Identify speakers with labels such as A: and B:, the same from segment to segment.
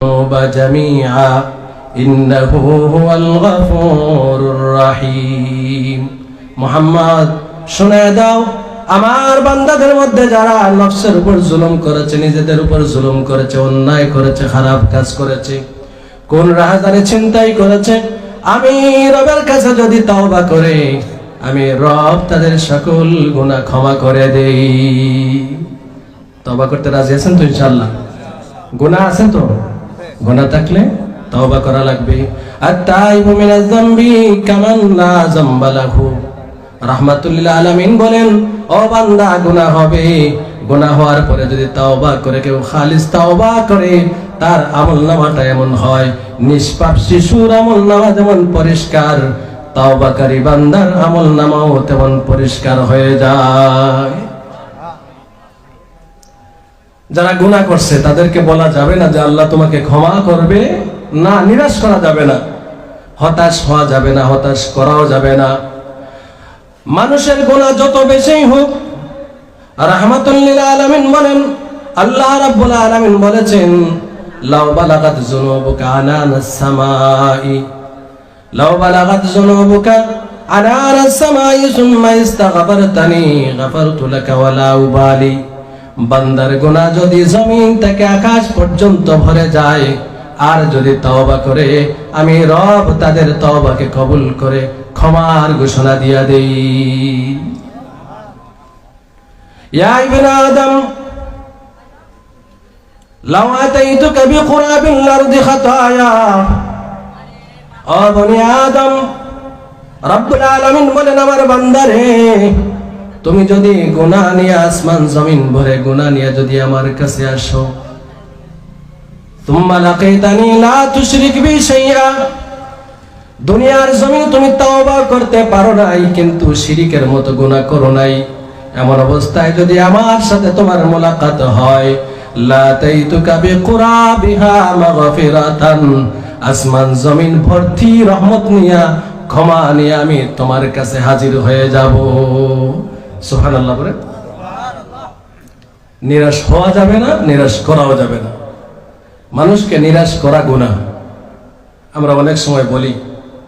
A: الذنوب جميعا إنه هو الغفور الرحيم মোহাম্মদ শুনে দাও আমার বান্দাদের মধ্যে যারা নফসের উপর জুলুম করেছে নিজেদের উপর জুলুম করেছে অন্যায় করেছে খারাপ কাজ করেছে কোন রাহাজানে চিন্তাই করেছে আমি রবের কাছে যদি তওবা করে আমি রব তাদের সকল গুনাহ ক্ষমা করে দেই তওবা করতে রাজি আছেন তো ইনশাআল্লাহ গুনাহ আছে তো গুনাহ থাকলে তওবা করা লাগবে। আর তাইবু মিনাজ যামবি কামান লা যামবা লাহু। রাহমাতুল্লিল আলামিন বলেন, ও বান্দা গুনাহ হবে। গুনাহ হওয়ার পরে যদি তওবা করে, কেউ খালিস তওবা করে, তার আমল নামাটা এমন হয়, নিষ্পাপ শিশুর আমল নামা যেমন পরিষ্কার, তওবাকারী বান্দার আমল নামাও তেমন পরিষ্কার হয়ে যায়। যারা গুনাহ করছে, তাদেরকে বলা যাবে না যে আল্লাহ তোমাকে ক্ষমা করবে। না, নিরাশ করা যাবে না। হতাশ হওয়া যাবে না, হতাশ করাও যাবে না। মানুষের গুনাহ যত বেশি হোক রাহমাতুল্লিল আলামিন বলেন, আল্লাহ রাব্বুল আলামিন বলেছেন, লাউ বালাগাত যুনুবুকা আনানাস সামাই। লাউ বালাগাত যুনুবুকা আনানাস সামাই, সুম্মা ইস্তাগফারতানি, গাফারতু লাকা ওয়ালা উবালি বান্দার গোনা যদি জমিন থেকে আকাশ পর্যন্ত ভরে যায়, আর যদি তওবা করে, আমি রব তাদের তওবাকে কবুল করে ক্ষমার ঘোষণা দিয়া দেই। ইয়া ইবনে আদম, লাউ আতাইতুকা বিকুরাবিল আরদি খাতায়া। ও বনি আদম, রব্বুল আলামিন বলেন, আমার বান্দারে তুমি যদি গুনাহ নিয়ে আসমান, জমিন ভরে গুনাহ নিয়ে যদি আমার কাছে আসো। তুম্মা লাকাইতানি লা তুশরিক বি দুনিয়ার জমিন তুমি তওবা করতে পারো নাই, কিন্তু শিরিকের মতো গুনাহ করো নাই। এমন অবস্থায় যদি আমার সাথে তোমার মোলাকাত হয়, লা তাইতুকা বিকুরাবিহা মাগফিরাতান। আসমান, জমিন ভর্তি রহমত নিয়া, ক্ষমা নিয়ে আমি তোমার কাছে হাজির হয়ে যাব। সুহান আল্লাহ বলে নিরাশ হওয়া যাবে না, নিরাশ করাও যাবে না। মানুষকে নিরাশ করা গুণা আমরা অনেক সময় বলি,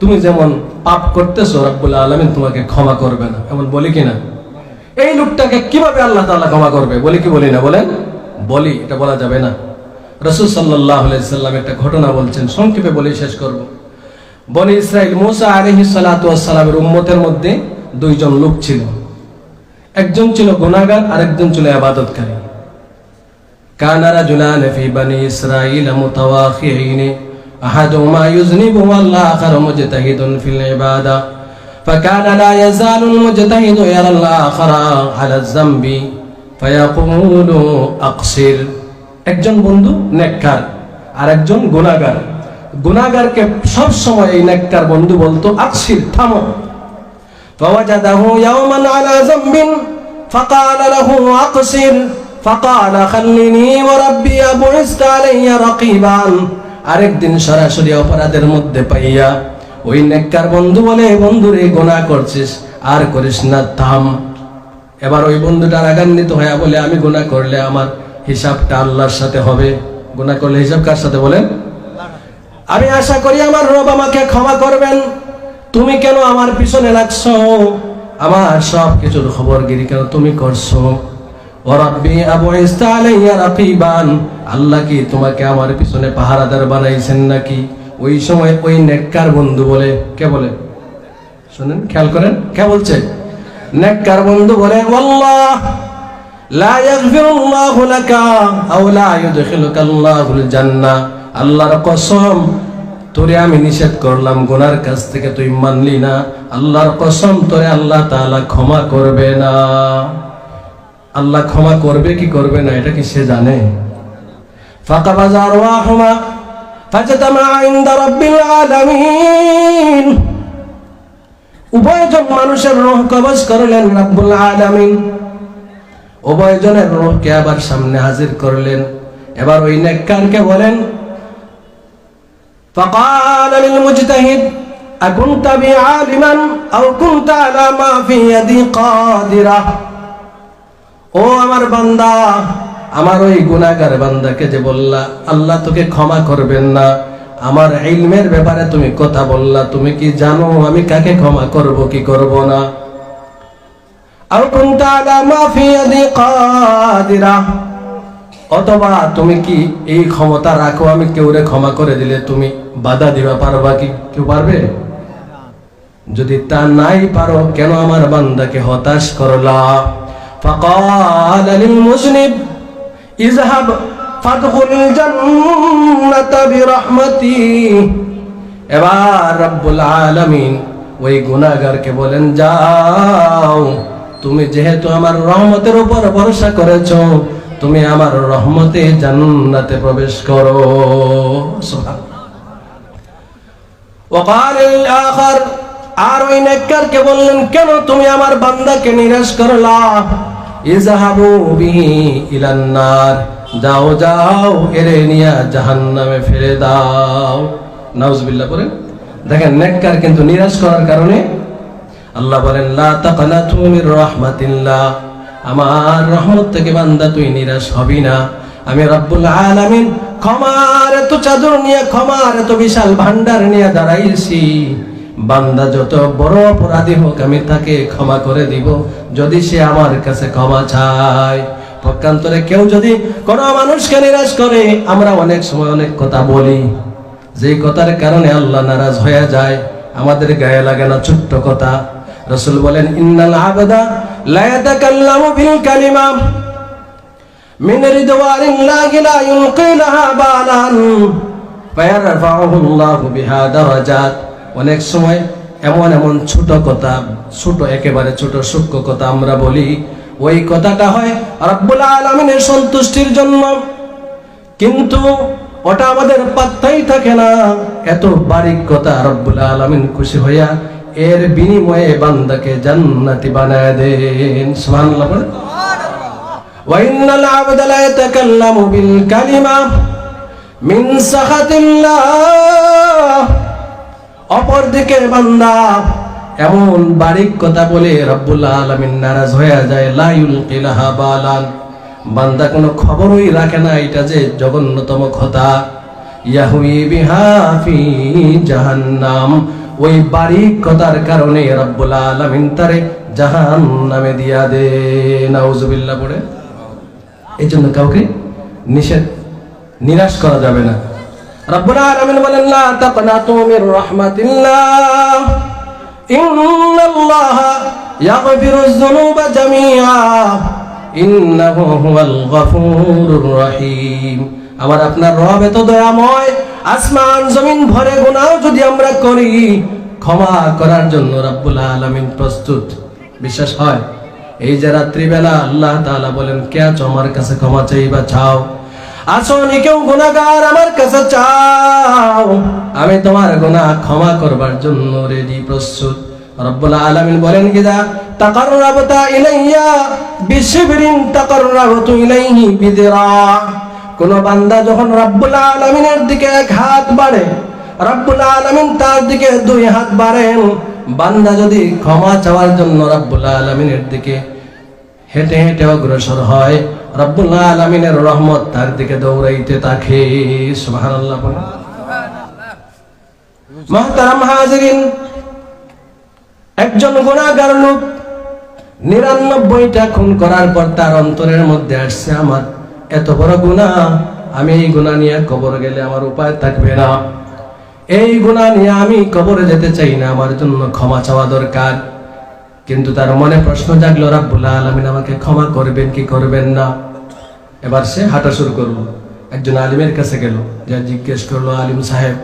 A: তুমি যেমন পাপ করতেছো, রব্বুল আলমিন তোমাকে ক্ষমা করবে না। এমন বলি কিনা এই লোকটাকে কীভাবে আল্লাহ তাআলা ক্ষমা করবে? বলি কি বলি না? বলেন, বলি, এটা বলা যাবে না। রসুল সাল্লাহ সাল্লাম একটা ঘটনা বলছেন, সংক্ষেপে বলে, শেষ করব। বনি ইসরাইল মুসা আলহি সালাতামের উম্মতের মধ্যে দুইজন লোক ছিল। একজন ছিল গুনাগার আর একজন ছিল আবাদতকারী كان رجلان في بني إسرائيل متواخيين أحدهما يذنب والآخر مجتهد في العبادة فكان لا يزال المجتهد يرى الآخر على الذنب فيقول أقصر একজন বন্ধু নেককার আর একজন গুনাগার গুনাগারকে সব সময় এই নেককার বন্ধু বলতো আকসির থামো فوجده يوما على ذنب فقال له أقصر فقال خلني وربي أبعثت علي رقيبا আরেকদিন সরাসরি অপরাধের মধ্যে পাইয়া ওই নেককার বন্ধু বলে বন্ধুরে গোনা করছিস আর করিস না থাম এবার ওই বন্ধুটা রাগান্বিত হয়ে বলে আমি গোনা করলে আমার হিসাবটা আল্লাহর সাথে হবে গোনা করলে হিসাব কার সাথে বলেন আমি আশা করি আমার রব আমাকে ক্ষমা করবেন তুমি কেন আমার পিছনে লাগছো? আমার সব কিছুর খবর গিরি কেন তুমি করছ? ও রব্বি, আবু ইস্তালাইয়া রাকিবান। আল্লাহ কি তোমাকে আমার পিছনে পাহারাদার বানাইছেন নাকি? ওই সময় ওই নেককার বন্ধু বলে, কে বলে? শুনেন, খেয়াল করেন, কে বলছে? নেককার বন্ধু বলে, আল্লাহ, লা ইয়াগফিরুল্লাহু লাকা আও লা ইউদখিলুকা আল্লাহুল জান্নাহ। আল্লাহর কসম তোরে আমি নিষেধ করলাম, গোনার কাছ থেকে তুই মানলি না। আল্লাহর কসম, তোরে আল্লাহ তাআলা ক্ষমা করবে না। আল্লাহ ক্ষমা করবে কি করবে না, এটা কি সে জানে? উভয়জন মানুষের রোহ কবজ করলেন আলামিন। উভয়জনের রোহকে আবার সামনে হাজির করলেন। এবার ওই নেককারকে বলেন فقال للمجتهد أكنت بي عالما أو كنت على ما في يدي قادرة ও আমার বান্দা আমার ওই গুনাহগার বান্দাকে যে বললা আল্লাহ তোকে ক্ষমা করবেন না আমার ইলমের ব্যাপারে তুমি কথা বললা তুমি কি জানো আমি কাকে ক্ষমা করব কি করব না আও কুনতা আলা মা ফি ইয়াদি কাদিরা অথবা তুমি কি এই ক্ষমতা রাখো আমি কেউরে ক্ষমা করে দিলে তুমি বাধা দিবা পারবা কি কেউ পারবে যদি তা নাই পারো কেন আমার বান্দাকে হতাশ করলা فقال للمذنب اذهب فادخل الجنة برحمتي এবার রব্বুল আলামিন ওই গুনাহগারকে বলেন যাও তুমি যেহেতু আমার রহমতের উপর ভরসা করেছো তুমি আমার রহমতে জান্নাতে প্রবেশ করো। আর ওই নেককারকে বললেন, কেন তুমি আমার বান্দাকে নিরাশ করলা যাও যাও জাহান্নামে ফেলে দাও। দেখেন কিন্তু নিরাশ করার কারণে আল্লাহ বলেন আমার রহমত থেকে বান্দা, তুই নিরাশ হবি না। আমি রব্বুল আলামিন ক্ষমার এত চাদর নিয়ে, ক্ষমার এত বিশাল ভান্ডার নিয়ে দাঁড়াইছি। বান্দা, যত বড় অপরাধী হোক, আমি তাকে ক্ষমা করে দিব। যদি সে আমার কাছে ক্ষমা চায়, পক্ষান্তরে কেউ যদি কোনো মানুষকে নিরাশ করে, আমরা অনেক সময় অনেক কথা বলি। যে কথার কারণে আল্লাহ নারাজ হয়ে যায়, আমাদের গায়ে লাগে না ছোট্ট কথা। রসুল বলেন, ইন্নাল আবদা লা ইয়াতাকাল্লামু বিল কালিমা মিন রিদওয়ানিল্লাহি লা ইউলকিলাহা বালান ফায়ারফাউহুল্লাহু বিহা দারাজাত। অনেক সময় এমন এমন ছোট কথা, ছোট, একেবারে ছোট, সূক্ষ্ম কথা আমরা বলি। ওই কথাটা হয় রব্বুল আলামিনের সন্তুষ্টির জন্য। কিন্তু ওটা আমাদের পাত্তাই থাকে না। এত বারিক কথা রব্বুল আলামিন খুশি হইয়া এর বিনিময়ে বান্দাকে জান্নাতি বানায় দেন। সুবহানাল্লাহ ওয়াইন্নাল আবদা লা ইয়াতাকাল্লামু বিল কালিমা মিন সাখাতিল্লাহ। অপরদিকে বান্দা এমন বারিক কথা বলে রব্বুল আলামিন নারাজ হয়ে যায় লাইউল কিলাহা বালান। বান্দা কোনো খবরই রাখে না, এটা যে জঘন্যতম কথা। ইয়াহুই বিহা ফি জাহান্নাম। ওই বারিক কথার কারণে রব্বুল আলামিন তারে জাহান্নামে দিয়া দে। নাউজুবিল্লাহ পড়ে। এই জন্য কাউকে নিষেধ, নিরাশ করা যাবে না। রব্বুল আলামিন বলেন, লা তাকনাতু মির রাহমাতিল্লাহ, ইন্নাল্লাহ ইয়াগফিরুয যুনুবা জামিআ, ইন্নাহু হুয়াল গফুরুর রহিম। আমার আপনার রব এত দয়াময় আসমান জমিন ভরে গুনাহ যদি আমরা করি, ক্ষমা করার জন্য রব্বুল আলামিন প্রস্তুত। বিশ্বাস হয়, এই যে রাত্রিবেলা আল্লাহ তাআলা বলেন, কে আছো আমার কাছে ক্ষমা চাইবা, চাও। নি কেউ গুনাহগার আমার কাছে চাও। আমি তোমার গুনাহ ক্ষমা করবার জন্য রেডি প্রস্তুত। রব্বুল আলামিন বলেন কিদা তাকাররাবতা ইলাইয়া, বিশিবরিন তাকাররাবতু ইলাইহি বিদিরা। কোন বান্দা যখন রব্বুল আলামিনের দিকে এক হাত বাড়ে, রব্বুল আলামিন তার দিকে দুই হাত বাড়েন, বান্দা যদি ক্ষমা চাওয়ার জন্য রব্বুল আলামিনের দিকে হেঁটে হেঁটে অগ্রসর হয়, রব্বুল আলামিনের রহমত তার দিকে দৌড়াইতে থাকে। সুবহানাল্লাহ মহতারাম হাজিরিন, একজন গুণাগার লোক নিরানব্বইটা খুন করার পর তার অন্তরের মধ্যে আসছে আমার এত বড় গুণা আমি এই গুণা নিয়ে কবর গেলে আমার উপায় থাকবে না। এই গুণা নিয়ে আমি কবরে যেতে চাই না, আমার জন্য ক্ষমা চাওয়া দরকার। কিন্তু তার মনে প্রশ্ন জাগলো, রাব্বুল আলামিন আমাকে ক্ষমা করবেন কি করবেন না? এবার সে হাঁটা শুরু করল। একজন আলিমের কাছে গেল, যা জিজ্ঞেস করল, আলিম সাহেব,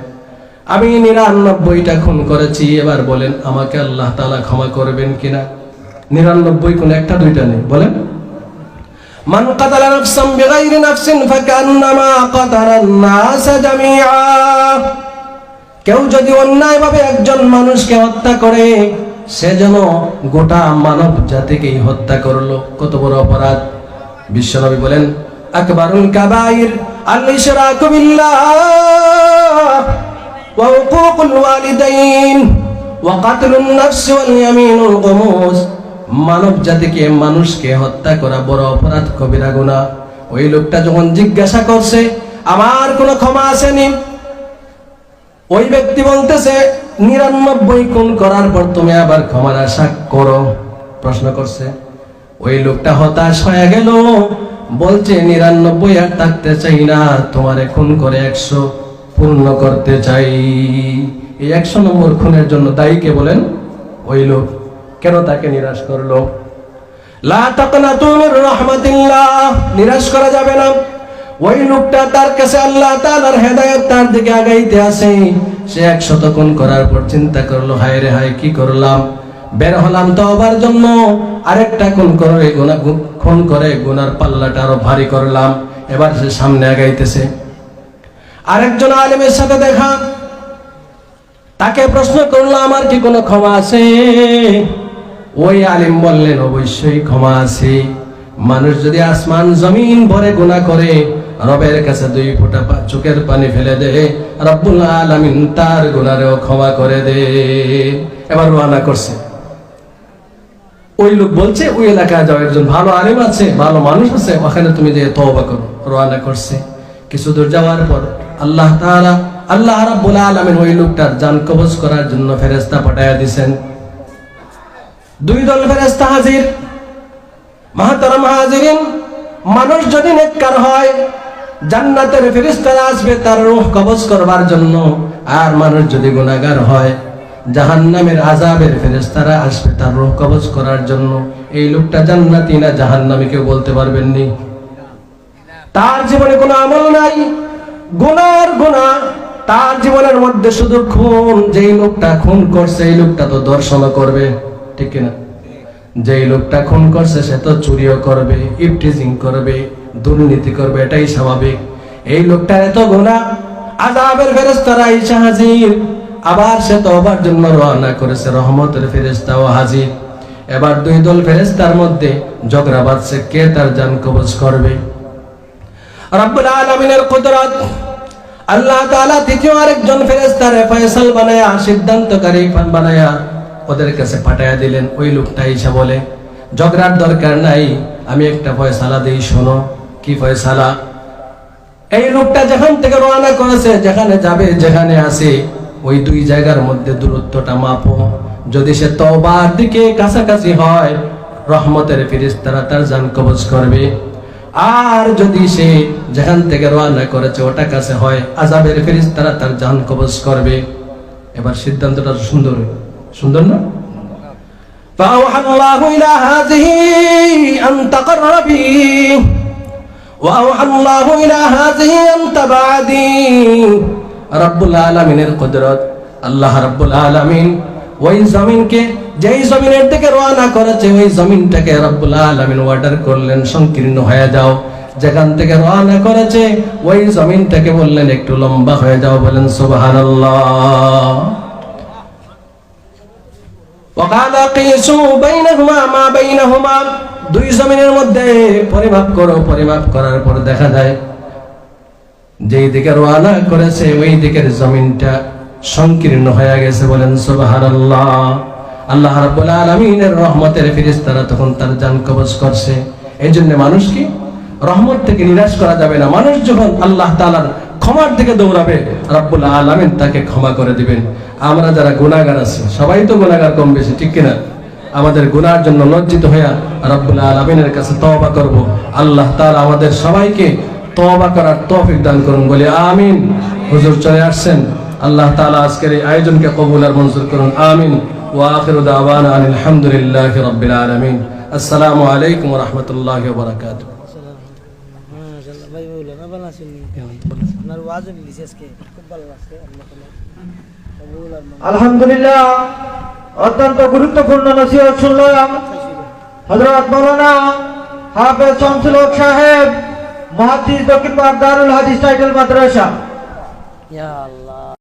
A: আমি নিরানব্বইটা খুন করেছি। এবার বলেন, আমাকে আল্লাহ তাআলা ক্ষমা করবেন কিনা? নিরানব্বই কোন একটা, দুইটা নেই। বলেন। মান কাতালা নাফসান বিগাইরি নাফসিন ফাকান্নামা কাতারান নাস জামিআ। কেউ যদি অন্যায়ভাবে একজন মানুষকে হত্যা করে, সে যেন গোটা মানব জাতিকেই হত্যা করল। কত বড় অপরাধ। বিশ্বনবী বলেন আকবরুল কাবাইর আল ইশরাকু বিল্লাহ ওয়া ওয়ালিদাইন ওয়া কাতলুন নাফস ওয়াল ইয়ামিনুল গমুস মানব জাতিকে মানুষকে হত্যা করা বড় অপরাধ, কবিরা গুনাহ। ওই লোকটা যখন জিজ্ঞাসা করছে, আমার কোনো ক্ষমা আসেনি? ওই ব্যক্তি বলতেছে, নিরানব্বই কোন করার পর তুমি আবার ক্ষমার আশা করো। প্রশ্ন করছে। ওই লোকটা হতাশ হয়ে গেল। বলছে, নিরানব্বই আর থাকতে চাই না, তোমারে খুন করে একশো পূর্ণ করতে চাই। এই একশো নম্বর খুনের জন্য দায়ী কে বলেন? ওই লোক। কেন তাকে নিরাশ করল? নিরাশ করা যাবে না। ওই লোকটা তার কাছে আল্লাহ তাআলার হেদায়েত তার দিকে আগাইতে আছে সে একশত কোন করার পর চিন্তা করল, হায় রে হায়, কি করলাম? বের হলাম তওবার জন্য। আরেকটা কোন করে গুনাহ খুন করে গুনার পাল্লাটা আরও ভারী করলাম। এবার সে সামনে আগাইতেছে। আরেকজন আলেমের সাথে দেখা। তাকে প্রশ্ন করল, আমার কি কোনো ক্ষমা আছে? ওই আলিম বললেন, অবশ্যই ক্ষমা আছে। মানুষ যদি আসমান, জমিন ভরে গুনাহ করে, রবের কাছে দুই ফোঁটা চোখের পানি ফেলে দে, রব্বুল আলামিন তার গুনারেও ক্ষমা করে দে। এবার রওনা করছে। ওই লোক বলছে, ওই এলাকায় যাও, একজন ভালো আলিম আছে, ভালো মানুষ আছে, ওখানে তুমি যে তওবা করো। রওনা করছে। কিছু দূর যাওয়ার পর আল্লাহ তাআলা, আল্লাহ রাব্বুল আলামিন ওই লোকটার জান কবজ করার জন্য ফেরেশতা পাঠায়া দিবেন দুই দল ফেরেশতা হাজির। মাহাতারাম হাজিরিন মানুষ যদি নেককার হয়, জান্নাতের ফেরেশতারা আসবে তার রূহ কবজ করবার জন্য। আর মানুষ যদি গুনাহগার হয়, জাহান্নামের আজাবের ফেরেশতারা আসবে তার রূহ কবজ করার জন্য। এই লোকটা জান্নাতি না জাহান্নামী কেউ বলতে পারবেন নি তার জীবনে কোনো আমল নাই। গুনার গুণা তার জীবনের মধ্যে শুধু খুন, যেই লোকটা খুন করছে, এই লোকটা তো দর্শন করবে। ঠিক কিনা যেই লোকটা খুন করছে, সে তো চুরিও করবে ইফটিজিং করবে, দুর্নীতি করবে, এটাই স্বাভাবিক। এই লোকটা এত গুণা আজাবের ফেরেস্তারা ইসা হাজির। আবার সে তো অবার জন্য রওনা করেছে, রহমতের ফেরেস্তাও হাজির। এবার দুই দল ফেরেস্তার মধ্যে ঝগড়া বাঁধছে, কে তার জান কবজ করবে? রব্বুল আলামিনের কুদরত, আল্লাহ তাআলা তৃতীয় আরেকজন ফেরেশতারে ফয়সাল বানায়া, সিদ্ধান্তকারী বানায়া ওদের কাছে পাঠাইয়া দিলেন, ওই লোকটা এসে বলে, ঝগড়ার দরকার নাই, আমি একটা ফয়সালা দেই, শোনো, কি ফয়সালা? এই লোকটা যেখান থেকে রওনা করেছে, যেখানে যাবে, যেখানে আসে ওই দুই জায়গার মধ্যে দূরত্বটা মাপো। যদি সে তওবার দিকে কাছাকাছি হয়, রহমতের ফেরেশতারা তার জান কবজ করবে। আর যদি সে যেখান থেকে রওনা করেছে, ওটা কাছে হয় আজাবের ফেরেশতারা তার জান কবজ করবে। এবার সিদ্ধান্তটা সুন্দর। সুন্দর না فأوحى الله إلى هذه أن تقر بي وأوحى الله إلى هذه أن تبعدي رب العالمين القدرت আল্লাহ রাব্বুল আলামিন ওই জমিনকে যেই জমিনের দিকে রওনা করেছে ওই জমিনটাকে রব্বুল আলামিন অর্ডার করলেন সংকীর্ণ হয়ে যাও যেখান থেকে রওনা করেছে ওই জমিনটাকে বললেন একটু লম্বা হয়ে যাও বলেন সুবহানাল্লাহ وقال قيسوا بينهما ما بينهما দুই জমিনের মধ্যে পরিমাপ করো পরিমাপ করার পর দেখা যায় যেই দিকে রওনা করেছে ওই দিকের জমিনটা সংকীর্ণ হয়ে গেছে বলেন সুবহানাল্লাহ আল্লাহ রাব্বুল আলামিনের রহমতের ফেরেশতারা তখন তার জান কবজ করছে এই জন্য মানুষ কি রহমত থেকে নিরাশ করা যাবে না মানুষ যখন আল্লাহ তাআলার ক্ষমার দিকে দৌড়াবে রাব্বুল আলামিন তাকে ক্ষমা করে দিবেন। আমরা যারা গুনাহগার আছি, সবাই তো গুনাহগার কম বেশি, ঠিক কিনা? আমাদের গুনার জন্য লজ্জিত হইয়া রাব্বুল আলামিনের কাছে তওবা করব। আল্লাহ তাআলা আমাদের সবাইকে তওবা করার তৌফিক দান করুন, বলে আমিন। হুজুর চলে আসছেন। আল্লাহ তাআলা আজকের এই আয়োজনকে কবুল আর মঞ্জুর করুন, আমিন। ওয়া আখিরু দাওয়ানা আনিল হামদুলিল্লাহি রাব্বিল আলামিন। আসসালামু আলাইকুম রাহমাতুল্লাহি বারাকাতুহু
B: মাশাআল্লাহ ভাই বললেন না ভালো আপনার আজকে খুব ভালো লাগছে
C: আলহামদুলিল্লাহ অত্যন্ত গুরুত্বপূর্ণ নসিহত শুনলাম। হজরত মৌলানা হাফেজ শামসুল হক সাহেব মহাদিস দক্ষিণ পাক দারুল হাদিস টাইটেল মাদ্রাসা।
B: ইয়া